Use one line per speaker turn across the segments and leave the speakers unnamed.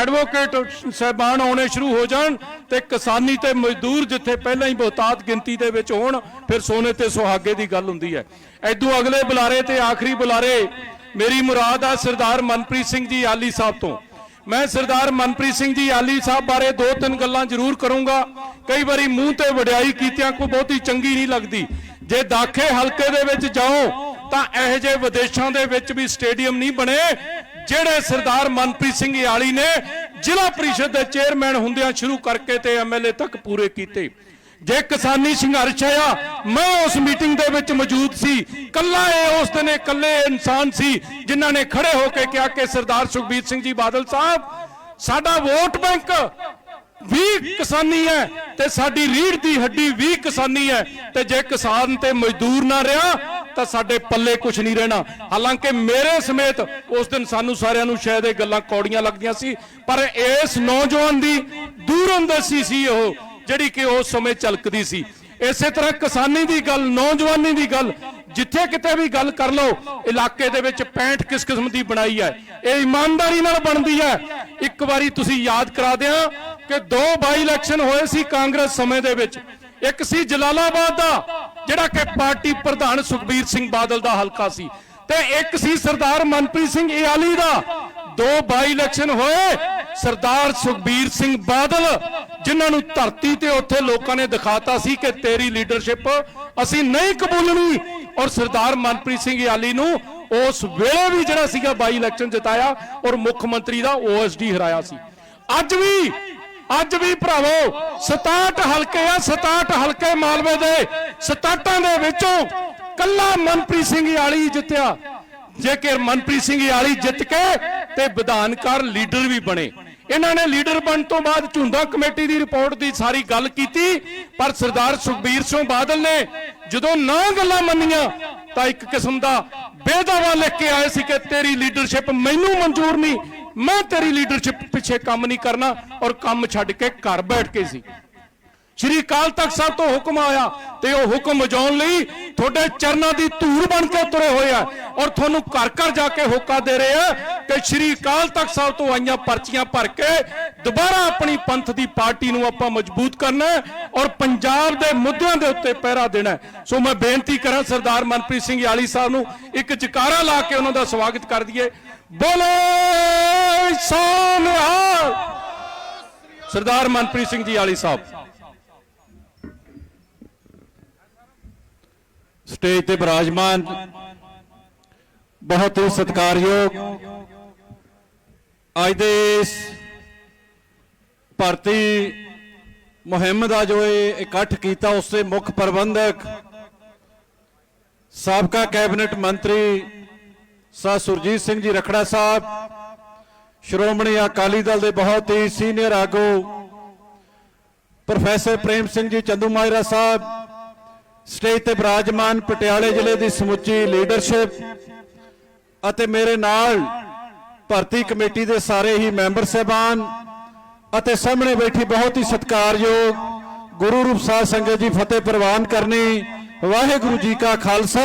Advocate ਸਹਿਬਾਨ ਆਉਣੇ ਸ਼ੁਰੂ ਹੋ ਜਾਣ ਤੇ ਕਿਸਾਨੀ ਤੇ ਮਜ਼ਦੂਰ ਜਿੱਥੇ ਪਹਿਲਾਂ ਹੀ ਬਹੁਤਾਤ ਗਿਣਤੀ ਦੇ ਵਿੱਚ ਹੋਣ, ਫਿਰ ਸੋਨੇ ਤੇ ਸੁਹਾਗੇ ਦੀ ਗੱਲ ਹੁੰਦੀ ਹੈ। ਐਦੂ ਅਗਲੇ ਬੁਲਾਰੇ ਤੇ ਆਖਰੀ ਬੁਲਾਰੇ ਮੇਰੀ ਮੁਰਾਦ ਆ ਸਰਦਾਰ ਮਨਪ੍ਰੀਤ ਸਿੰਘ ਜੀ ਆਲੀ ਸਾਹਿਬ ਤੋਂ। ਮੈਂ ਸਰਦਾਰ ਮਨਪ੍ਰੀਤ ਸਿੰਘ ਜੀ ਆਲੀ ਸਾਹਿਬ ਬਾਰੇ ਦੋ ਤਿੰਨ ਗੱਲਾਂ ਜ਼ਰੂਰ ਕਰੂੰਗਾ। ਕਈ ਵਾਰੀ ਮੂੰਹ ਤੇ ਵਡਿਆਈ ਕੀਤਿਆਂ ਕੋਈ ਬਹੁਤੀ ਚੰਗੀ ਨਹੀਂ ਲੱਗਦੀ। ਜੇ ਦਾਖੇ ਹਲਕੇ ਦੇ ਵਿੱਚ ਜਾਓ ਤਾਂ ਇਹੋ ਜਿਹੇ ਵਿਦੇਸ਼ਾਂ ਦੇ ਵਿੱਚ ਵੀ ਸਟੇਡੀਅਮ ਨਹੀਂ ਬਣੇ। ਜਿਹੜੇ ਸਰਦਾਰ ਮਨਪ੍ਰੀਤ ਸਿੰਘ ਯਾਲੀ ਨੇ ਜ਼ਿਲ੍ਹਾ ਪਰਿਸ਼ਦ ਦੇ ਚੇਅਰਮੈਨ ਹੁੰਦਿਆਂ ਸ਼ੁਰੂ ਕਰਕੇ ਤੇ ਐਮਐਲਏ ਤੱਕ ਪੂਰੇ ਕੀਤੇ। ਜੇ ਕਿਸਾਨੀ ਸੰਘਰਸ਼ ਆਇਆ, ਮੈਂ ਉਸ ਮੀਟਿੰਗ ਦੇ ਵਿੱਚ ਮੌਜੂਦ ਸੀ। ਕੱਲਾ ਇਹ ਉਸ ਦਿਨ ਇਕੱਲੇ ਇਨਸਾਨ ਸੀ ਜਿਨ੍ਹਾਂ ਨੇ ਖੜੇ ਹੋ ਕੇ ਕਿਹਾ ਕਿ ਸਰਦਾਰ ਸੁਖਬੀਰ ਸਿੰਘ ਜੀ ਬਾਦਲ ਸਾਹਿਬ, ਸਾਡਾ ਵੋਟ ਬੈਂਕ ਵੀ ਕਿਸਾਨੀ ਹੈ ਤੇ ਸਾਡੀ ਰੀੜ ਦੀ ਹੱਡੀ ਵੀ ਕਿਸਾਨੀ ਹੈ ਤੇ ਜੇ ਕਿਸਾਨ ਤੇ ਮਜ਼ਦੂਰ ਨਾ ਰਿਹਾ ਤਾਂ ਸਾਡੇ ਪੱਲੇ ਕੁਝ ਨਹੀਂ ਰਹਿਣਾ। ਹਾਲਾਂਕਿ ਮੇਰੇ ਸਮੇਤ ਉਸ ਦਿਨ ਸਾਨੂੰ ਸਾਰਿਆਂ ਨੂੰ ਸ਼ਾਇਦ ਇਹ ਗੱਲਾਂ ਕੌੜੀਆਂ ਲੱਗਦੀਆਂ ਸੀ, ਪਰ ਇਸ ਨੌਜਵਾਨ ਦੀ ਦੂਰ ਅੰਦੇਸੀ ਸੀ ਉਹ, ਜਿਹੜੀ ਕਿ ਉਸ ਸਮੇਂ ਝਲਕਦੀ ਸੀ। ਇਸੇ ਤਰ੍ਹਾਂ ਕਿਸਾਨੀ ਦੀ ਗੱਲ, ਨੌਜਵਾਨੀ ਦੀ ਗੱਲ, ਜਿੱਥੇ ਕਿਤੇ ਵੀ ਗੱਲ ਕਰ ਲਓ, ਇਲਾਕੇ ਦੇ ਵਿੱਚ 65 ਕਿਸ ਕਿਸਮ ਦੀ ਬਣਾਈ ਹੈ। ਇਹ ਇਮਾਨਦਾਰੀ ਨਾਲ ਬਣਦੀ ਹੈ। ਇੱਕ ਵਾਰੀ ਤੁਸੀਂ ਯਾਦ ਕਰਾ ਦਿਆਂ ਕਿ ਦੋ ਬਾਈ ਇਲੈਕਸ਼ਨ ਹੋਏ ਸੀ ਕਾਂਗਰਸ ਸਮੇਂ ਦੇ ਵਿੱਚ। ਇੱਕ ਸੀ ਜਲਾਲਾਬਾਦ ਦਾ, ਜਿਹੜਾ ਕਿ ਪਾਰਟੀ ਪ੍ਰਧਾਨ ਸੁਖਬੀਰ ਸਿੰਘ ਬਾਦਲ ਦਾ ਹਲਕਾ ਸੀ। ਤੇ ਇੱਕ ਸੀ ਸਰਦਾਰ ਮਨਪ੍ਰੀਤ ਸਿੰਘ ਇਆਲੀ ਦਾ। ਦੋ ਬਾਈ ਇਲੈਕਸ਼ਨ ਹੋਏ, ਸਰਦਾਰ ਸੁਖਬੀਰ ਸਿੰਘ ਬਾਦਲ, ਜਿਨ੍ਹਾਂ ਨੂੰ ਧਰਤੀ ਤੇ ਉੱਥੇ ਲੋਕਾਂ ਨੇ ਦਿਖਾਤਾ ਸੀ ਕਿ ਤੇਰੀ ਲੀਡਰਸ਼ਿਪ ਅਸੀਂ ਨਹੀਂ ਕਬੂਲਣੀ, ਔਰ ਸਰਦਾਰ ਮਨਪ੍ਰੀਤ ਸਿੰਘ ਯਾਲੀ ਨੂੰ ਉਸ ਵੇਲੇ ਵੀ ਜਿਹੜਾ ਸੀਗਾ ਬਾਈ ਇਲੈਕਸ਼ਨ ਜਿਤਾਇਆ, ਔਰ ਮੁੱਖ ਮੰਤਰੀ ਦਾ ਓਐਸਡੀ ਹਰਾਇਆ ਸੀ। ਅੱਜ ਵੀ ਅੱਜ ਵੀ ਭਰਾਵੋ 67 ਹਲਕੇ ਆ 67 ਹਲਕੇ ਮਾਲਵੇ ਦੇ 67 ਦੇ ਵਿੱਚੋਂ ਕੱਲਾ ਮਨਪ੍ਰੀਤ ਸਿੰਘ ਯਾਲੀ ਜਿੱਤਿਆ। ਜੇਕਰ ਮਨਪ੍ਰੀਤ ਸਿੰਘ ਯਾਲੀ ਜਿੱਤ ਕੇ ਤੇ ਵਿਧਾਨਕਾਰ ਲੀਡਰ ਵੀ ਬਣੇ। ਇਹਨਾਂ ਨੇ ਲੀਡਰ ਬਣ ਤੋਂ ਬਾਅਦ ਝੁੰਦਾ ਕਮੇਟੀ ਦੀ ਰਿਪੋਰਟ ਦੀ ਸਾਰੀ ਗੱਲ ਕੀਤੀ, ਪਰ ਸਰਦਾਰ ਸੁਖਬੀਰ ਸਿੰਘ ਬਾਦਲ ਨੇ ਜਦੋਂ ਨਾ ਗੱਲਾਂ ਮੰਨੀਆਂ, ਤਾਂ ਇੱਕ ਕਿਸਮ ਦਾ ਬੇਦਾਵਾ ਲਿਖ ਕੇ ਆਏ ਸੀ ਕਿ ਤੇਰੀ ਲੀਡਰਸ਼ਿਪ ਮੈਨੂੰ ਮਨਜ਼ੂਰ ਨਹੀਂ ਮੈਂ ਤੇਰੀ ਲੀਡਰਸ਼ਿਪ ਪਿੱਛੇ ਕੰਮ ਨਹੀਂ ਕਰਨਾ ਔਰ ਕੰਮ ਛੱਡ ਕੇ ਘਰ ਬੈਠ ਕੇ ਸੀ। ਸ਼੍ਰੀ ਅਕਾਲ ਤਖਤ ਸਾਹਿਬ ਤੋਂ ਹੁਕਮ ਆਇਆ ਤੇ ਉਹ ਹੁਕਮ ਵਜਾਉਣ ਲਈ ਤੁਹਾਡੇ ਚਰਨਾਂ ਦੀ ਧੂੜ ਬਣ ਕੇ ਤੁਰੇ ਹੋਏ ਆ ਔਰ ਤੁਹਾਨੂੰ ਘਰ ਘਰ ਜਾ ਕੇ ਹੋਕਾ ਦੇ ਰਹੇ ਆ ਕਿ ਸ਼੍ਰੀ ਅਕਾਲ ਤਖਤ ਸਾਹਿਬ ਤੋਂ ਆਈਆਂ ਪਰਚੀਆਂ ਭਰ ਕੇ ਦੁਬਾਰਾ ਆਪਣੀ ਪੰਥ ਦੀ ਪਾਰਟੀ ਨੂੰ ਆਪਾਂ ਮਜ਼ਬੂਤ ਕਰਨਾ ਔਰ ਪੰਜਾਬ ਦੇ ਮੁੱਦਿਆਂ ਦੇ ਉੱਤੇ ਪਹਿਰਾ ਦੇਣਾ ਸੋ ਮੈਂ ਬੇਨਤੀ ਕਰਾਂ ਸਰਦਾਰ ਮਨਪ੍ਰੀਤ ਸਿੰਘ ਯਾਲੀ ਸਾਹਿਬ ਨੂੰ ਇੱਕ ਜਕਾਰਾ ਲਾ ਕੇ ਉਹਨਾਂ ਦਾ ਸਵਾਗਤ ਕਰ ਦਈਏ। ਬੋਲੇ ਸੋਨਿਹਾਲ ਸਰਦਾਰ ਮਨਪ੍ਰੀਤ ਸਿੰਘ ਜੀ ਯਾਲੀ ਸਾਹਿਬ।
ਸਟੇਜ ਤੇ ਬਿਰਾਜਮਾਨ, ਬਹੁਤ ਹੀ ਸਤਿਕਾਰਯੋਗ, ਅੱਜ ਦੇ ਇਸ ਭਰਤੀ ਮੁਹਿੰਮ ਦਾ ਜੋ ਇਹ ਇਕੱਠ ਕੀਤਾ, ਉਸ ਦੇ ਮੁੱਖ ਪ੍ਰਬੰਧਕ, ਸਾਬਕਾ ਕੈਬਨਿਟ ਮੰਤਰੀ ਸਾ ਸੁਰਜੀਤ ਸਿੰਘ ਜੀ ਰਖੜਾ ਸਾਹਿਬ, ਸ਼੍ਰੋਮਣੀ ਅਕਾਲੀ ਦਲ ਦੇ ਬਹੁਤ ਹੀ ਸੀਨੀਅਰ ਆਗੂ, ਪ੍ਰੋਫੈਸਰ ਪ੍ਰੇਮ ਸਿੰਘ ਜੀ ਚੰਦੂ ਮਾਜਰਾ ਸਾਹਿਬ, ਸਟੇਜ ਤੇ ਬਰਾਜਮਾਨ ਪਟਿਆਲੇ ਜ਼ਿਲ੍ਹੇ ਦੀ ਸਮੁੱਚੀ ਲੀਡਰਸ਼ਿਪ ਅਤੇ ਮੇਰੇ ਨਾਲ ਭਰਤੀ ਕਮੇਟੀ ਦੇ ਸਾਰੇ ਹੀ ਮੈਂਬਰ ਸਹਿਬਾਨ ਅਤੇ ਸਾਹਮਣੇ ਬੈਠੀ ਬਹੁਤ ਹੀ ਸਤਿਕਾਰਯੋਗ ਗੁਰੂ ਰੂਪ ਸਾਧ ਸੰਗਤ ਜੀ ਫਤਿਹ ਪ੍ਰਵਾਨ ਕਰਨੀ ਵਾਹਿਗੁਰੂ ਜੀ ਕਾ ਖਾਲਸਾ,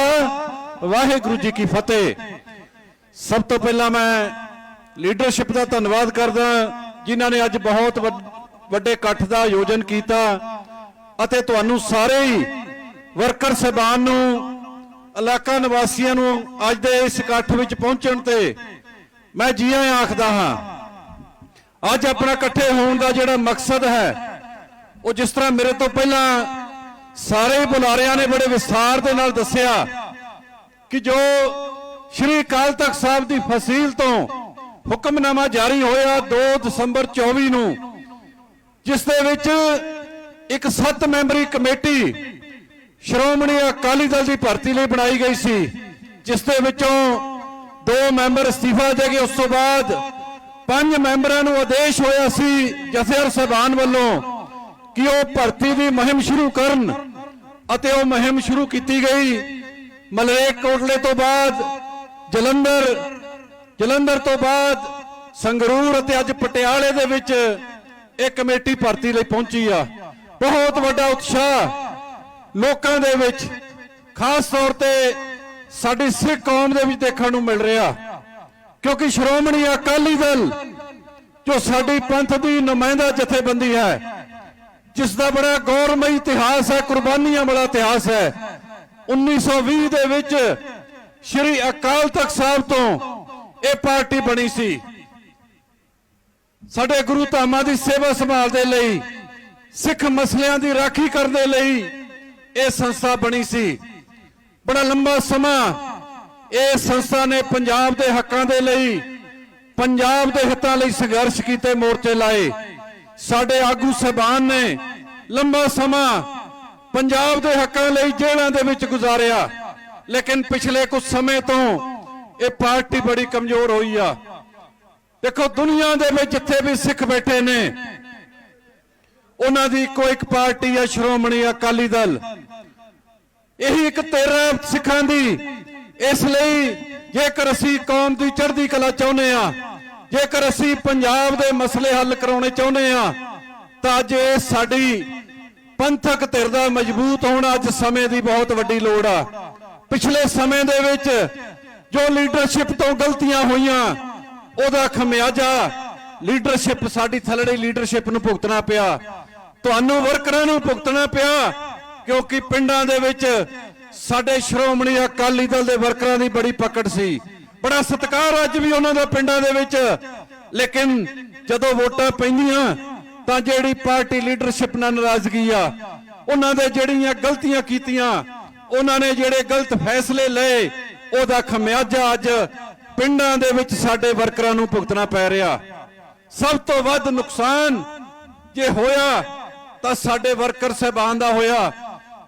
ਵਾਹਿਗੁਰੂ ਜੀ ਕੀ ਫਤਿਹ। ਸਭ ਤੋਂ ਪਹਿਲਾਂ ਮੈਂ ਲੀਡਰਸ਼ਿਪ ਦਾ ਧੰਨਵਾਦ ਕਰਦਾ ਜਿਨ੍ਹਾਂ ਨੇ ਅੱਜ ਬਹੁਤ ਵੱਡ- ਵੱਡੇ ਇਕੱਠ ਦਾ ਆਯੋਜਨ ਕੀਤਾ ਅਤੇ ਤੁਹਾਨੂੰ ਸਾਰੇ ਹੀ ਵਰਕਰ ਸਹਿਬਾਨ ਨੂੰ, ਇਲਾਕਾ ਨਿਵਾਸੀਆਂ ਨੂੰ ਅੱਜ ਦੇ ਇਸ ਇਕੱਠ ਵਿੱਚ ਪਹੁੰਚਣ ਤੇ ਮੈਂ ਜੀ ਆਇਆਂ ਆਖਦਾ ਹਾਂ। ਅੱਜ ਆਪਣਾ ਇਕੱਠੇ ਹੋਣ ਦਾ ਜਿਹੜਾ ਮਕਸਦ ਹੈ, ਉਹ ਜਿਸ ਤਰ੍ਹਾਂ ਮੇਰੇ ਤੋਂ ਪਹਿਲਾਂ ਸਾਰੇ ਬੁਲਾਰਿਆਂ ਨੇ ਬੜੇ ਵਿਸਥਾਰ ਦੇ ਨਾਲ ਦੱਸਿਆ ਕਿ ਜੋ ਸ਼੍ਰੀ ਅਕਾਲ ਤਖਤ ਸਾਹਿਬ ਦੀ ਫਸੀਲ ਤੋਂ ਹੁਕਮਨਾਮਾ ਜਾਰੀ ਹੋਇਆ 2 ਦਸੰਬਰ 24 ਨੂੰ, ਜਿਸ ਦੇ ਵਿੱਚ ਇੱਕ 7 ਮੈਂਬਰੀ ਕਮੇਟੀ ਸ਼੍ਰੋਮਣੀ ਅਕਾਲੀ ਦਲ ਦੀ ਭਰਤੀ ਲਈ ਬਣਾਈ ਗਈ ਸੀ, ਜਿਸ ਦੇ ਵਿੱਚੋਂ ਦੋ ਮੈਂਬਰ ਅਸਤੀਫਾ ਦੇ ਗਏ। ਉਸ ਤੋਂ ਬਾਅਦ ਪੰਜ ਮੈਂਬਰਾਂ ਨੂੰ ਆਦੇਸ਼ ਹੋਇਆ ਸੀ ਜਥੇਦਾਰ ਸਾਹਿਬਾਨ ਵੱਲੋਂ ਕਿ ਉਹ ਭਰਤੀ ਦੀ ਮੁਹਿੰਮ ਸ਼ੁਰੂ ਕਰਨ ਅਤੇ ਉਹ ਮੁਹਿੰਮ ਸ਼ੁਰੂ ਕੀਤੀ ਗਈ ਮਲਰੇਕ ਕੋਟਲੇ ਤੋਂ ਬਾਅਦ ਜਲੰਧਰ ਜਲੰਧਰ ਤੋਂ ਬਾਅਦ ਸੰਗਰੂਰ ਅਤੇ ਅੱਜ ਪਟਿਆਲੇ ਦੇ ਵਿੱਚ ਇਹ ਕਮੇਟੀ ਭਰਤੀ ਲਈ ਪਹੁੰਚੀ ਆ। ਬਹੁਤ ਵੱਡਾ ਉਤਸ਼ਾਹ ਲੋਕਾਂ ਦੇ ਵਿੱਚ, ਖਾਸ ਤੌਰ ਤੇ ਸਾਡੀ ਸਿੱਖ ਕੌਮ ਦੇ ਵਿੱਚ ਦੇਖਣ ਨੂੰ ਮਿਲ ਰਿਹਾ। ਕਿਉਂਕਿ ਸ਼੍ਰੋਮਣੀ ਅਕਾਲੀ ਦਲ, ਜੋ ਸਾਡੀ ਪੰਥ ਦੀ ਨੁਮਾਇੰਦਾ ਜਥੇਬੰਦੀ ਹੈ ਜਿਸ ਦਾ ਬੜਾ ਗੌਰਮਈ ਇਤਿਹਾਸ ਹੈ, ਕੁਰਬਾਨੀਆਂ ਵਾਲਾ ਇਤਿਹਾਸ ਹੈ 1920 ਦੇ ਵਿੱਚ ਸ਼੍ਰੀ ਅਕਾਲ ਤਖਤ ਸਾਹਿਬ ਤੋਂ ਇਹ ਪਾਰਟੀ ਬਣੀ ਸੀ। ਸਾਡੇ ਗੁਰੂ ਧਾਮਾਂ ਦੀ ਸੇਵਾ ਸੰਭਾਲ ਦੇ ਲਈ, ਸਿੱਖ ਮਸਲਿਆਂ ਦੀ ਰਾਖੀ ਕਰਨ ਦੇ ਲਈ ਇਹ ਸੰਸਥਾ ਬਣੀ ਸੀ। ਬੜਾ ਲੰਬਾ ਸਮਾਂ ਇਹ ਸੰਸਥਾ ਨੇ ਪੰਜਾਬ ਦੇ ਹੱਕਾਂ ਦੇ ਲਈ, ਪੰਜਾਬ ਦੇ ਹਿੱਤਾਂ ਲਈ ਸੰਘਰਸ਼ ਕੀਤੇ, ਮੋਰਚੇ ਲਾਏ। ਸਾਡੇ ਆਗੂ ਸਹਿਬਾਨ ਨੇ ਲੰਬਾ ਸਮਾਂ ਪੰਜਾਬ ਦੇ ਹੱਕਾਂ ਲਈ ਜੇਲ੍ਹਾਂ ਦੇ ਵਿੱਚ ਗੁਜ਼ਾਰਿਆ। ਲੇਕਿਨ ਪਿਛਲੇ ਕੁਝ ਸਮੇਂ ਤੋਂ ਇਹ ਪਾਰਟੀ ਬੜੀ ਕਮਜ਼ੋਰ ਹੋਈ ਆ। ਦੇਖੋ, ਦੁਨੀਆ ਦੇ ਵਿੱਚ ਜਿੱਥੇ ਵੀ ਸਿੱਖ ਬੈਠੇ ਨੇ, ਉਹਨਾਂ ਦੀ ਇੱਕੋ ਇੱਕ ਪਾਰਟੀ ਹੈ ਸ਼੍ਰੋਮਣੀ ਅਕਾਲੀ ਦਲ। ਇਹੀ ਇੱਕ ਤੇਰਾ ਸਿੱਖਾਂ ਦੀ। ਇਸ ਲਈ ਜੇਕਰ ਅਸੀਂ ਕੌਮ ਦੀ ਚੜ੍ਹਦੀ ਕਲਾ ਚਾਹੁੰਦੇ ਆ ਜੇਕਰ ਅਸੀਂ ਪੰਜਾਬ ਦੇ ਮਸਲੇ ਹੱਲ ਕਰਾਉਣੇ ਚਾਹੁੰਦੇ ਆ ਤਾਂ ਅੱਜ ਇਹ ਸਾਡੀ ਪੰਥਕ ਧਿਰ ਦਾ ਮਜ਼ਬੂਤ ਹੋਣਾ ਅੱਜ ਸਮੇਂ ਦੀ ਬਹੁਤ ਵੱਡੀ ਲੋੜ ਆ। ਪਿਛਲੇ ਸਮੇਂ ਦੇ ਵਿੱਚ ਜੋ ਲੀਡਰਸ਼ਿਪ ਤੋਂ ਗਲਤੀਆਂ ਹੋਈਆਂ, ਉਹਦਾ ਖਮਿਆਜਾ ਲੀਡਰਸ਼ਿਪ, ਸਾਡੀ ਥਲੜੀ ਲੀਡਰਸ਼ਿਪ ਨੂੰ ਭੁਗਤਣਾ ਪਿਆ। ਤੁਹਾਨੂੰ ਵਰਕਰਾਂ ਨੂੰ ਭੁਗਤਣਾ ਪਿਆ, ਕਿਉਂਕਿ ਪਿੰਡਾਂ ਦੇ ਵਿੱਚ ਸਾਡੇ ਸ਼੍ਰੋਮਣੀ ਅਕਾਲੀ ਦਲ ਦੇ ਵਰਕਰਾਂ ਦੀ ਬੜੀ ਪਕੜ ਸੀ। ਬੜਾ ਸਤਿਕਾਰ ਅੱਜ ਵੀ ਉਹਨਾਂ ਦਾ ਪਿੰਡਾਂ ਦੇ ਵਿੱਚ। ਲੇਕਿਨ ਜਦੋਂ ਵੋਟਾਂ ਪੈਂਦੀਆਂ, ਤਾਂ ਜਿਹੜੀ ਪਾਰਟੀ ਲੀਡਰਸ਼ਿਪ ਨਾਲ ਨਾਰਾਜ਼ਗੀ ਆ, ਉਹਨਾਂ ਦੇ ਜਿਹੜੀਆਂ ਗਲਤੀਆਂ ਕੀਤੀਆਂ ਉਹਨਾਂ ਨੇ ਜਿਹੜੇ ਗਲਤ ਫੈਸਲੇ ਲਏ, ਉਹਦਾ ਖਮਿਆਜਾ ਅੱਜ ਪਿੰਡਾਂ ਦੇ ਵਿੱਚ ਸਾਡੇ ਵਰਕਰਾਂ ਨੂੰ ਭੁਗਤਣਾ ਪੈ ਰਿਹਾ। ਸਭ ਤੋਂ ਵੱਧ ਨੁਕਸਾਨ ਜੇ ਹੋਇਆ, ਤਾਂ ਸਾਡੇ ਵਰਕਰ ਸਹਿਬਾਨ ਦਾ ਹੋਇਆ,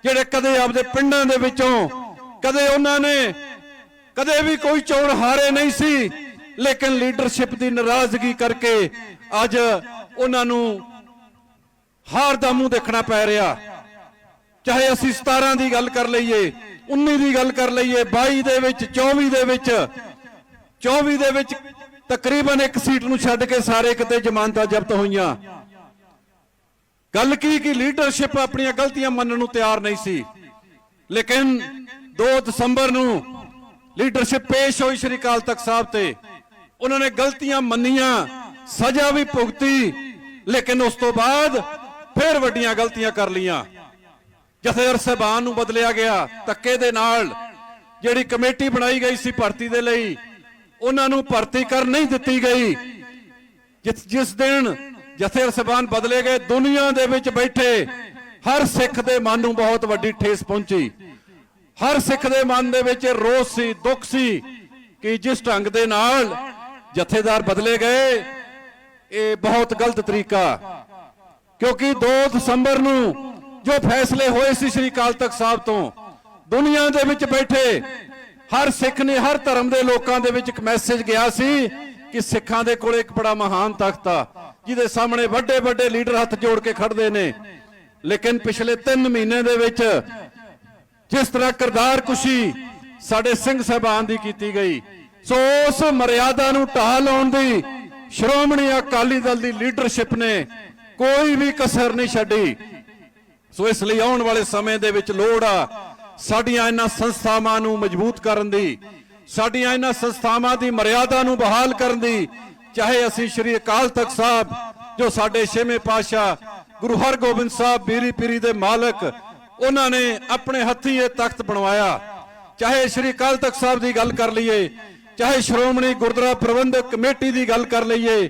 ਜਿਹੜੇ ਕਦੇ ਆਪਦੇ ਪਿੰਡਾਂ ਦੇ ਵਿੱਚੋਂ, ਕਦੇ ਉਹਨਾਂ ਨੇ ਕਦੇ ਵੀ ਕੋਈ ਚੋਣ ਹਾਰੇ ਨਹੀਂ ਸੀ, ਲੇਕਿਨ ਲੀਡਰਸ਼ਿਪ ਦੀ ਨਾਰਾਜ਼ਗੀ ਕਰਕੇ ਅੱਜ ਉਹਨਾਂ ਨੂੰ ਹਾਰ ਦਾ ਮੂੰਹ ਦੇਖਣਾ ਪੈ ਰਿਹਾ। ਚਾਹੇ ਅਸੀਂ 17 ਦੀ ਗੱਲ ਕਰ ਲਈਏ 19 ਦੀ ਗੱਲ ਕਰ ਲਈਏ 22 ਦੇ ਵਿੱਚ 24 ਦੇ ਵਿੱਚ 24 ਦੇ ਵਿੱਚ ਤਕਰੀਬਨ ਇੱਕ ਸੀਟ ਨੂੰ ਛੱਡ ਕੇ ਸਾਰੇ ਕਿਤੇ ਜ਼ਮਾਨਤਾਂ ਜ਼ਬਤ ਹੋਈਆਂ। ਗੱਲ ਕੀ ਕਿ ਲੀਡਰਸ਼ਿਪ ਆਪਣੀਆਂ ਗਲਤੀਆਂ ਮੰਨਣ ਨੂੰ ਤਿਆਰ ਨਹੀਂ ਸੀ। ਲੇਕਿਨ 2 ਦਸੰਬਰ ਨੂੰ ਲੀਡਰਸ਼ਿਪ ਪੇਸ਼ ਹੋਈ ਸ਼੍ਰੀ ਅਕਾਲ ਤਖਤ ਸਾਹਿਬ ਤੇ। ਉਹਨਾਂ ਨੇ ਗਲਤੀਆਂ ਮੰਨੀਆਂ, ਸਜ਼ਾ ਵੀ ਭੁਗਤੀ, ਲੇਕਿਨ ਉਸ ਤੋਂ ਬਾਅਦ ਫਿਰ ਵੱਡੀਆਂ ਗਲਤੀਆਂ ਕਰ ਲੀਆਂ ਜਥੇਦਾਰ ਸਾਹਿਬਾਨ ਨੂੰ ਬਦਲਿਆ ਗਿਆ, ਧੱਕੇ ਦੇ ਨਾਲ ਜਿਹੜੀ ਕਮੇਟੀ ਬਣਾਈ ਗਈ ਸੀ ਭਰਤੀ ਦੇ ਲਈ, ਉਹਨਾਂ ਨੂੰ ਭਰਤੀ ਕਰ ਨਹੀਂ ਦਿੱਤੀ ਗਈ। ਜਿਸ ਜਿਸ ਦਿਨ ਜਥੇਦਾਰ ਸਾਹਿਬਾਨ ਬਦਲੇ ਗਏ, ਦੁਨੀਆ ਦੇ ਵਿੱਚ ਬੈਠੇ, ਹਰ ਸਿੱਖ ਦੇ ਮਨ ਨੂੰ ਬਹੁਤ ਵੱਡੀ ਠੇਸ ਪਹੁੰਚੀ। ਹਰ ਸਿੱਖ ਦੇ ਮਨ ਦੇ ਵਿੱਚ ਰੋਸ ਸੀ, ਦੁੱਖ ਸੀ ਕਿ ਜਿਸ ਢੰਗ ਦੇ ਨਾਲ ਜਥੇਦਾਰ ਬਦਲੇ ਗਏ, ਇਹ ਬਹੁਤ ਗਲਤ ਤਰੀਕਾ। ਕਿਉਂਕਿ 2 ਦਸੰਬਰ ਨੂੰ ਜੋ ਫੈਸਲੇ ਹੋਏ ਸੀ ਸ੍ਰੀ ਅਕਾਲ ਤਖਤ ਸਾਹਿਬ ਤੋਂ, ਦੁਨੀਆ ਦੇ ਵਿੱਚ ਬੈਠੇ, ਹਰ ਸਿੱਖ ਨੇ ਹਰ ਧਰਮ ਦੇ ਲੋਕਾਂ ਦੇ ਵਿੱਚ ਇੱਕ ਮੈਸੇਜ ਗਿਆ ਸੀ ਕਿ ਸਿੱਖਾਂ ਦੇ ਕੋਲ ਇੱਕ ਬੜਾ ਮਹਾਨ ਤਖਤ ਆ, ਜਿਹਦੇ ਸਾਹਮਣੇ ਵੱਡੇ ਵੱਡੇ ਲੀਡਰ ਹੱਥ ਜੋੜ ਕੇ ਖੜਦੇ ਨੇ। ਲੇਕਿਨ ਪਿਛਲੇ 3 ਮਹੀਨੇ ਦੇ ਵਿੱਚ ਜਿਸ ਤਰ੍ਹਾਂ ਕਰਤਾਰ ਕੁਸ਼ੀ ਸਾਡੇ ਸਿੰਘ ਸਾਹਿਬਾਨ ਦੀ ਕੀਤੀ ਗਈ, ਸੋ ਉਸ ਮਰਿਆਦਾ ਨੂੰ ਢਾਹ ਲਾਉਣ ਦੀ ਸ਼੍ਰੋਮਣੀ ਅਕਾਲੀ ਦਲ ਦੀ ਲੀਡਰਸ਼ਿਪ ਨੇ ਕੋਈ ਵੀ ਕਸਰ ਨਹੀਂ ਛੱਡੀ। ਸੋ ਇਸ ਲਈ ਆਉਣ ਵਾਲੇ ਸਮੇਂ ਦੇ ਵਿੱਚ ਲੋੜ ਆ ਸਾਡੀਆਂ ਇਹਨਾਂ ਸੰਸਥਾਵਾਂ ਨੂੰ ਮਜ਼ਬੂਤ ਕਰਨ ਦੀ, ਸਾਡੀਆਂ ਇਹਨਾਂ ਸੰਸਥਾਵਾਂ ਦੀ ਮਰਿਆਦਾ ਨੂੰ ਬਹਾਲ ਕਰਨ ਦੀ, ਚਾਹੇ ਅਸੀਂ ਸ਼੍ਰੀ ਅਕਾਲ ਤਖਤ ਸਾਹਿਬ, ਜੋ ਸਾਡੇ ਛੇਵੇਂ ਪਾਤਸ਼ਾਹ ਗੁਰੂ ਹਰਗੋਬਿੰਦ ਸਾਹਿਬ ਬੀਰੀ ਪੀਰੀ ਦੇ ਮਾਲਕ, ਉਹਨਾਂ ਨੇ ਆਪਣੇ ਹੱਥੀਂ ਇਹ ਤਖਤ ਬਣਵਾਇਆ। ਚਾਹੇ ਸ਼੍ਰੀ ਅਕਾਲ ਤਖਤ ਸਾਹਿਬ ਦੀ ਗੱਲ ਕਰ ਲਈਏ, ਚਾਹੇ ਸ਼੍ਰੋਮਣੀ ਗੁਰਦੁਆਰਾ ਪ੍ਰਬੰਧਕ ਕਮੇਟੀ ਦੀ ਗੱਲ ਕਰ ਲਈਏ,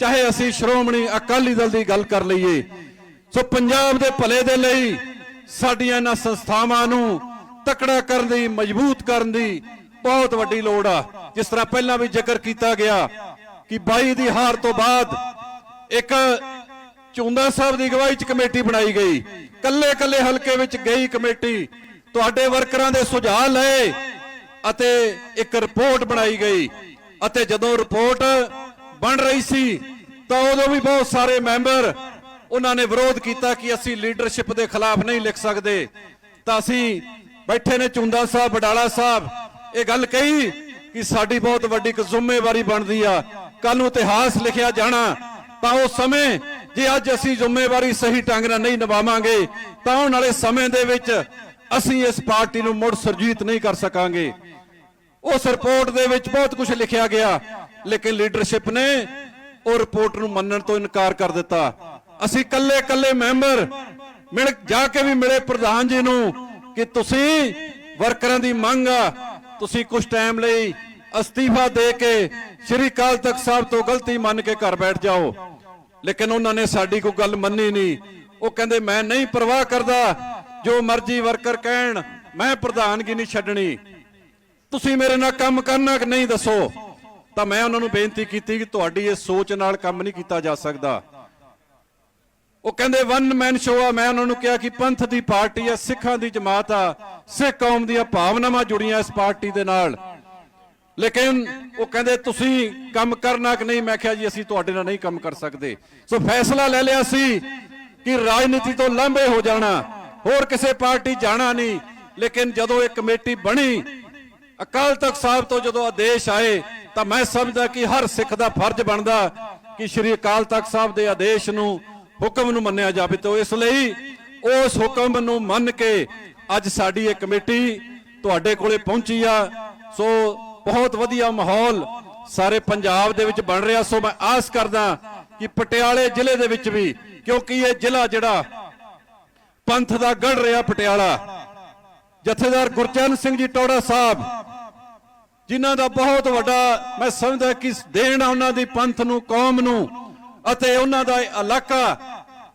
ਚਾਹੇ ਅਸੀਂ ਸ਼੍ਰੋਮਣੀ ਅਕਾਲੀ ਦਲ ਦੀ ਗੱਲ ਕਰ ਲਈਏ ਸੋ ਪੰਜਾਬ ਦੇ ਭਲੇ ਦੇ ਲਈ ਸਾਡੀਆਂ ਇਹਨਾਂ ਸੰਸਥਾਵਾਂ ਨੂੰ ਤਕੜਾ ਕਰਨ ਦੀ, ਮਜ਼ਬੂਤ ਕਰਨ ਦੀ ਬਹੁਤ ਵੱਡੀ ਲੋੜ ਆ। ਜਿਸ ਤਰ੍ਹਾਂ ਪਹਿਲਾਂ ਵੀ ਜ਼ਿਕਰ ਕੀਤਾ ਗਿਆ ਕਿ 22 ਦੀ ਹਾਰ ਤੋਂ ਬਾਅਦ ਇੱਕ ਚੁੰਦਾ ਸਾਹਿਬ ਦੀ ਅਗਵਾਈ ਚ ਕਮੇਟੀ ਬਣਾਈ ਗਈ। ਕੱਲੇ ਕੱਲੇ ਹਲਕੇ ਵਿੱਚ ਗਈ ਕਮੇਟੀ। ਤੁਹਾਡੇ ਵਰਕਰਾਂ ਦੇ ਸੁਝਾਅ ਲਏ ਅਤੇ ਇੱਕ ਰਿਪੋਰਟ ਬਣਾਈ ਗਈ। ਅਤੇ ਜਦੋਂ ਰਿਪੋਰਟ ਬਣ ਰਹੀ ਸੀ, ਤਾਂ ਉਦੋਂ ਵੀ ਬਹੁਤ ਸਾਰੇ ਮੈਂਬਰ ਉਹਨਾਂ ਨੇ ਵਿਰੋਧ ਕੀਤਾ ਕਿ ਅਸੀਂ ਲੀਡਰਸ਼ਿਪ ਦੇ ਖਿਲਾਫ ਨਹੀਂ ਲਿਖ ਸਕਦੇ। ਤਾਂ ਅਸੀਂ ਬੈਠੇ ਨੇ ਚੁੰਦਾ ਸਾਹਿਬ ਬਡਾਲਾ ਸਾਹਿਬ, ਇਹ ਗੱਲ ਕਹੀ ਕਿ ਸਾਡੀ ਬਹੁਤ ਵੱਡੀ ਇੱਕ ਜ਼ਿੰਮੇਵਾਰੀ ਬਣਦੀ ਆ। ਕੱਲ ਨੂੰ ਇਤਿਹਾਸ ਲਿਖਿਆ ਜਾਣਾ, ਤਾਂ ਉਸ ਸਮੇਂ ਜੇ ਅੱਜ ਅਸੀਂ ਜ਼ਿੰਮੇਵਾਰੀ ਸਹੀ ਢੰਗ ਨਾਲ ਨਹੀਂ ਨਿਭਾਵਾਂਗੇ, ਤਾਂ ਆਉਣ ਵਾਲੇ ਸਮੇਂ ਦੇ ਵਿੱਚ ਅਸੀਂ ਇਸ ਪਾਰਟੀ ਨੂੰ ਮੁੜ ਸਰਜੀਤ ਨਹੀਂ ਕਰ ਸਕਾਂਗੇ। ਉਸ ਰਿਪੋਰਟ ਦੇ ਵਿੱਚ ਬਹੁਤ ਕੁਝ ਲਿਖਿਆ ਗਿਆ, ਲੇਕਿਨ ਲੀਡਰਸ਼ਿਪ ਨੇ ਉਹ ਰਿਪੋਰਟ ਨੂੰ ਮੰਨਣ ਤੋਂ ਇਨਕਾਰ ਕਰ ਦਿੱਤਾ। ਅਸੀਂ ਕੱਲੇ ਕੱਲੇ ਮੈਂਬਰ ਮਿਲ ਜਾ ਕੇ ਵੀ ਮਿਲੇ ਪ੍ਰਧਾਨ ਜੀ ਨੂੰ ਕਿ ਤੁਸੀਂ ਵਰਕਰਾਂ ਦੀ ਮੰਗ ਆ, ਤੁਸੀਂ ਕੁਝ ਟਾਈਮ ਲਈ ਅਸਤੀਫਾ ਦੇ ਕੇ ਸ਼੍ਰੀ ਅਕਾਲ ਤਖਤ ਸਾਹਿਬ ਤੋਂ ਗਲਤੀ ਮੰਨ ਕੇ ਘਰ ਬੈਠ ਜਾਓ। ਲੇਕਿਨ ਉਹਨਾਂ ਨੇ ਸਾਡੀ ਕੋਈ ਗੱਲ ਮੰਨੀ ਨਹੀਂ। ਉਹ ਕਹਿੰਦੇ, ਮੈਂ ਨਹੀਂ ਪਰਵਾਹ ਕਰਦਾ। ਜੋ ਮਰਜ਼ੀ ਵਰਕਰ ਕਹਿਣ, ਮੈਂ ਪ੍ਰਧਾਨਗੀ ਨਹੀਂ ਛੱਡਣੀ। ਤੁਸੀਂ ਮੇਰੇ ਨਾਲ ਕੰਮ ਕਰਨਾ ਕਿ ਨਹੀਂ ਦੱਸੋ? ਤਾਂ ਮੈਂ ਉਹਨਾਂ ਨੂੰ ਬੇਨਤੀ ਕੀਤੀ ਕਿ ਤੁਹਾਡੀ ਇਹ ਸੋਚ ਨਾਲ ਕੰਮ ਨਹੀਂ ਕੀਤਾ ਜਾ ਸਕਦਾ। ਉਹ ਕਹਿੰਦੇ ਵਨ ਮੈਨ ਸ਼ੋ ਆ। ਮੈਂ ਉਹਨਾਂ ਨੂੰ ਕਿਹਾ ਕਿ ਪੰਥ ਦੀ ਪਾਰਟੀ ਆ, ਸਿੱਖਾਂ ਦੀ ਜਮਾਤ ਆ, ਸਿੱਖ ਕੌਮ ਦੀਆਂ ਭਾਵਨਾਵਾਂ ਜੁੜੀਆਂ ਇਸ ਪਾਰਟੀ ਦੇ ਨਾਲ। ਲੇਕਿਨ ਉਹ ਕਹਿੰਦੇ, ਤੁਸੀਂ ਕੰਮ ਕਰਨਾ ਕਿ ਨਹੀਂ? ਮੈਂ ਕਿਹਾ ਜੀ, ਅਸੀਂ ਤੁਹਾਡੇ ਨਾਲ ਨਹੀਂ ਕੰਮ ਕਰ ਸਕਦੇ। ਸੋ ਫੈਸਲਾ ਲੈ ਲਿਆ ਸੀ ਕਿ ਰਾਜਨੀਤੀ ਤੋਂ ਲਾਂਭੇ ਹੋ ਜਾਣਾ, ਹੋਰ ਕਿਸੇ ਪਾਰਟੀ ਜਾਣਾ ਨਹੀਂ। ਲੇਕਿਨ ਜਦੋਂ ਇਹ ਕਮੇਟੀ ਬਣੀ, ਅਕਾਲ ਤਖਤ ਸਾਹਿਬ ਤੋਂ ਜਦੋਂ ਆਦੇਸ਼ ਆਏ, ਤਾਂ ਮੈਂ ਸਮਝਦਾ ਕਿ ਹਰ ਸਿੱਖ ਦਾ ਫਰਜ਼ ਬਣਦਾ ਕਿ ਸ੍ਰੀ ਅਕਾਲ ਤਖਤ ਸਾਹਿਬ ਦੇ ਆਦੇਸ਼ ਨੂੰ ਹੁਕਮ ਨੂੰ ਮੰਨਿਆ ਜਾਵੇ ਤਾਂ ਇਸ ਲਈ ਉਸ ਹੁਕਮ ਨੂੰ ਮੰਨ ਕੇ ਅੱਜ ਸਾਡੀ ਇਹ ਕਮੇਟੀ ਤੁਹਾਡੇ ਕੋਲੇ ਪਹੁੰਚੀ ਆ। ਸੋ ਬਹੁਤ ਵਧੀਆ ਮਾਹੌਲ ਸਾਰੇ ਪੰਜਾਬ ਦੇ ਵਿੱਚ ਬਣ ਰਿਹਾ। ਸੋ ਮੈਂ ਆਸ ਕਰਦਾ ਕਿ ਪਟਿਆਲੇ ਜ਼ਿਲ੍ਹੇ ਦੇ ਵਿੱਚ ਵੀ, ਕਿਉਂਕਿ ਇਹ ਜ਼ਿਲ੍ਹਾ ਜਿਹੜਾ ਪੰਥ ਦਾ ਗੜ ਰਿਹਾ ਪਟਿਆਲਾ, ਜਥੇਦਾਰ ਗੁਰਚਰਨ ਸਿੰਘ ਜੀ ਟੋੜਾ ਸਾਹਿਬ, ਜਿਨ੍ਹਾਂ ਦਾ ਬਹੁਤ ਵੱਡਾ ਮੈਂ ਸਮਝਦਾ ਕਿ ਦੇਣ ਉਹਨਾਂ ਦੀ ਪੰਥ ਨੂੰ, ਕੌਮ ਨੂੰ ਅਤੇ ਉਹਨਾਂ ਦਾ ਇਲਾਕਾ,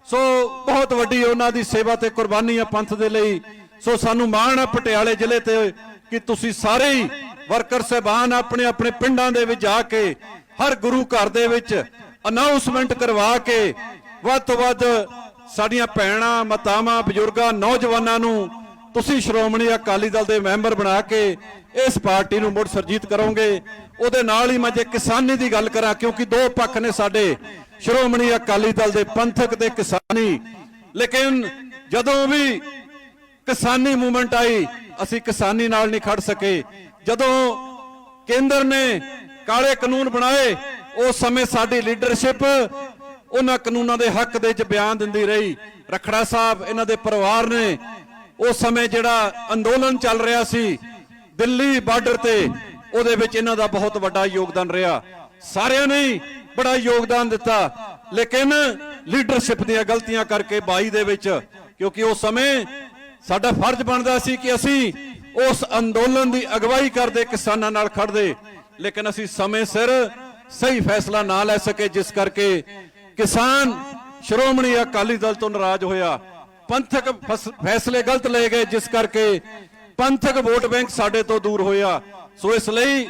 ਸੋ ਬਹੁਤ ਵੱਡੀ ਉਹਨਾਂ ਦੀ ਸੇਵਾ ਤੇ ਕੁਰਬਾਨੀ ਆ ਪੰਥ ਦੇ ਲਈ। ਸੋ ਸਾਨੂੰ ਮਾਣ ਆ ਪਟਿਆਲੇ ਜ਼ਿਲ੍ਹੇ ਤੇ ਕਿ ਤੁਸੀਂ ਸਾਰੇ ਹੀ ਵਰਕਰ ਸਹਿਬਾਨ ਆਪਣੇ ਆਪਣੇ ਪਿੰਡਾਂ ਦੇ ਵਿੱਚ ਜਾ ਕੇ, ਹਰ ਗੁਰੂ ਘਰ ਦੇ ਵਿੱਚ ਅਨਾਉਂਸਮੈਂਟ ਕਰਵਾ ਕੇ, ਵੱਧ ਤੋਂ ਵੱਧ ਸਾਡੀਆਂ ਭੈਣਾਂ, ਮਾਤਾਵਾਂ, ਬਜ਼ੁਰਗਾਂ, ਨੌਜਵਾਨਾਂ ਨੂੰ ਤੁਸੀਂ ਸ਼੍ਰੋਮਣੀ ਅਕਾਲੀ ਦਲ ਦੇ ਮੈਂਬਰ ਬਣਾ ਕੇ ਇਸ ਪਾਰਟੀ ਨੂੰ ਮੁੜ ਸਰਜੀਤ ਕਰੋਗੇ। ਉਹਦੇ ਨਾਲ ਹੀ ਮੈਂ ਜੇ ਕਿਸਾਨੀ ਦੀ ਗੱਲ ਕਰਾਂ, ਕਿਉਂਕਿ ਦੋ ਪੱਖ ਨੇ ਸਾਡੇ। ਸ਼੍ਰੋਮਣੀ ਅਕਾਲੀ ਦਲ ਦੇ ਪੰਥਕ ਤੇ ਕਿਸਾਨੀ। ਲੇਕਿਨ ਜਦੋਂ ਵੀ ਕਿਸਾਨੀ ਮੂਵਮੈਂਟ ਆਈ, ਅਸੀਂ ਕਿਸਾਨੀ ਨਾਲ ਨਹੀਂ ਖੜ ਸਕੇ। ਜਦੋਂ ਕੇਂਦਰ ਨੇ ਕਾਲੇ ਕਾਨੂੰਨ ਬਣਾਏ ਉਸ ਸਮੇਂ ਸਾਡੀ ਲੀਡਰਸ਼ਿਪ ਉਹਨਾਂ ਕਾਨੂੰਨਾਂ ਦੇ ਹੱਕ ਦੇ ਵਿੱਚ ਬਿਆਨ ਦਿੰਦੀ ਰਹੀ। ਰਖੜਾ ਸਾਹਿਬ, ਇਹਨਾਂ ਦੇ ਪਰਿਵਾਰ ਨੇ ਉਸ ਸਮੇਂ ਜਿਹੜਾ ਅੰਦੋਲਨ ਚੱਲ ਰਿਹਾ ਸੀ, ਦਿੱਲੀ ਬਾਰਡਰ ਤੇ, ਉਹਦੇ ਵਿੱਚ ਇਹਨਾਂ ਦਾ ਬਹੁਤ ਵੱਡਾ ਯੋਗਦਾਨ ਰਿਹਾ। ਸਾਰਿਆਂ ਨੇ ਬੜਾ ਯੋਗਦਾਨ ਦਿੱਤਾ। ਲੇਕਿਨ ਲੀਡਰਸ਼ਿਪ ਦੀਆਂ ਗਲਤੀਆਂ ਕਰਕੇ 22 ਦੇ ਵਿੱਚ, ਕਿਉਂਕਿ ਉਸ ਸਮੇਂ ਸਾਡਾ ਫਰਜ਼ ਬਣਦਾ ਸੀ ਕਿ ਅਸੀਂ ਉਸ ਅੰਦੋਲਨ ਦੀ ਅਗਵਾਈ ਕਰਦੇ, ਕਿਸਾਨਾਂ ਨਾਲ ਖੜਦੇ ਲੇਕਿਨ ਅਸੀਂ ਸਮੇਂ ਸਿਰ ਸਹੀ ਫੈਸਲਾ ਨਾ ਲੈ ਸਕੇ, ਜਿਸ ਕਰਕੇ ਕਿਸਾਨ ਸ਼੍ਰੋਮਣੀ ਅਕਾਲੀ ਦਲ ਤੋਂ ਨਾਰਾਜ਼ ਹੋਇਆ। ਪੰਥਕ ਫੈਸਲੇ ਗਲਤ ਲਏ ਗਏ, ਜਿਸ ਕਰਕੇ ਪੰਥਕ ਵੋਟ ਬੈਂਕ ਸਾਡੇ ਤੋਂ ਦੂਰ ਹੋਇਆ। ਸੋ ਇਸ ਲਈ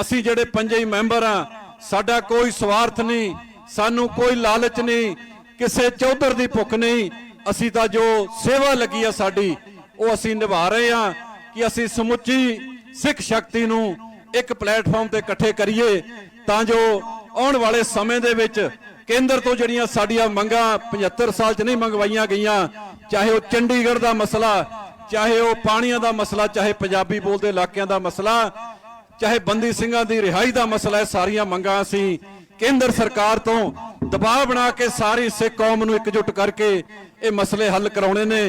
ਅਸੀਂ ਜਿਹੜੇ ਪੰਜੇ ਹੀ ਮੈਂਬਰ ਆ ਸਾਡਾ ਕੋਈ ਸਵਾਰਥ ਨਹੀਂ, ਸਾਨੂੰ ਕੋਈ ਲਾਲਚ ਨਹੀਂ, ਕਿਸੇ ਚੌਧਰ ਦੀ ਭੁੱਖ ਨਹੀਂ। ਅਸੀਂ ਤਾਂ ਜੋ ਸੇਵਾ ਲੱਗੀ ਆ ਸਾਡੀ, ਉਹ ਅਸੀਂ ਨਿਭਾ ਰਹੇ ਆ ਕਿ ਅਸੀਂ ਸਮੁੱਚੀ ਸਿੱਖ ਸ਼ਕਤੀ ਨੂੰ ਇੱਕ ਪਲੇਟਫਾਰਮ ਤੇ ਇਕੱਠੇ ਕਰੀਏ ਤਾਂ ਜੋ ਆਉਣ ਵਾਲੇ ਸਮੇਂ ਦੇ ਵਿੱਚ ਕੇਂਦਰ ਤੋਂ ਜਿਹੜੀਆਂ ਸਾਡੀਆਂ ਮੰਗਾਂ 75 ਸਾਲ 'ਚ ਨਹੀਂ ਮੰਗਵਾਈਆਂ ਗਈਆਂ, ਚਾਹੇ ਉਹ ਚੰਡੀਗੜ੍ਹ ਦਾ ਮਸਲਾ, ਚਾਹੇ ਉਹ ਪਾਣੀਆਂ ਦਾ ਮਸਲਾ, ਚਾਹੇ ਪੰਜਾਬੀ ਬੋਲਦੇ ਇਲਾਕਿਆਂ ਦਾ ਮਸਲਾ ਚਾਹੇ ਬੰਦੀ ਸਿੰਘਾਂ ਦੀ ਰਿਹਾਈ ਦਾ ਮਸਲਾ ਹੈ, ਸਾਰੀਆਂ ਮੰਗਾਂ ਅਸੀਂ ਕੇਂਦਰ ਸਰਕਾਰ ਤੋਂ ਦਬਾਅ ਬਣਾ ਕੇ ਸਾਰੀ ਸਿੱਖ ਕੌਮ ਨੂੰ ਇਕਜੁੱਟ ਕਰਕੇ ਇਹ ਮਸਲੇ ਹੱਲ ਕਰਾਉਣੇ ਨੇ।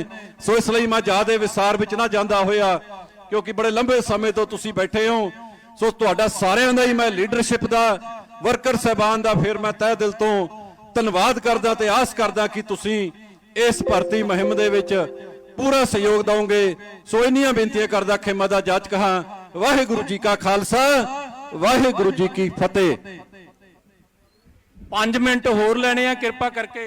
ਸੋ ਇਸ ਲਈ ਮੈਂ ਜ਼ਿਆਦਾ ਵਿਸਾਰ ਵਿੱਚ ਨਾ ਜਾਂਦਾ ਹੋਇਆ, ਕਿਉਂਕਿ ਬੜੇ ਲੰਬੇ ਸਮੇਂ ਤੋਂ ਤੁਸੀਂ ਬੈਠੇ ਹੋ। ਸੋ ਤੁਹਾਡਾ ਸਾਰਿਆਂ ਦਾ ਹੀ ਮੈਂ ਲੀਡਰਸ਼ਿਪ ਦਾ ਵਰਕਰ ਸਹਿਬਾਨ ਦਾ ਫਿਰ ਮੈਂ ਤਹਿ ਦਿਲ ਤੋਂ ਧੰਨਵਾਦ ਕਰਦਾ ਤੇ ਆਸ ਕਰਦਾ ਕਿ ਤੁਸੀਂ ਇਸ ਭਰਤੀ ਮੁਹਿੰਮ ਦੇ ਵਿੱਚ ਪੂਰਾ ਸਹਿਯੋਗ ਦਿਓਗੇ ਸੋ ਇੰਨੀਆਂ ਬੇਨਤੀਆਂ ਕਰਦਾ ਖਿਮਾ ਦਾ ਜਾਚ ਕਹਾ ਵਾਹਿਗੁਰੂ ਜੀ ਕਾ ਖਾਲਸਾ, ਵਾਹਿਗੁਰੂ ਜੀ ਕੀ ਫਤਿਹ।
5 ਮਿੰਟ ਹੋਰ ਲੈਣੇ ਆ, ਕਿਰਪਾ ਕਰਕੇ।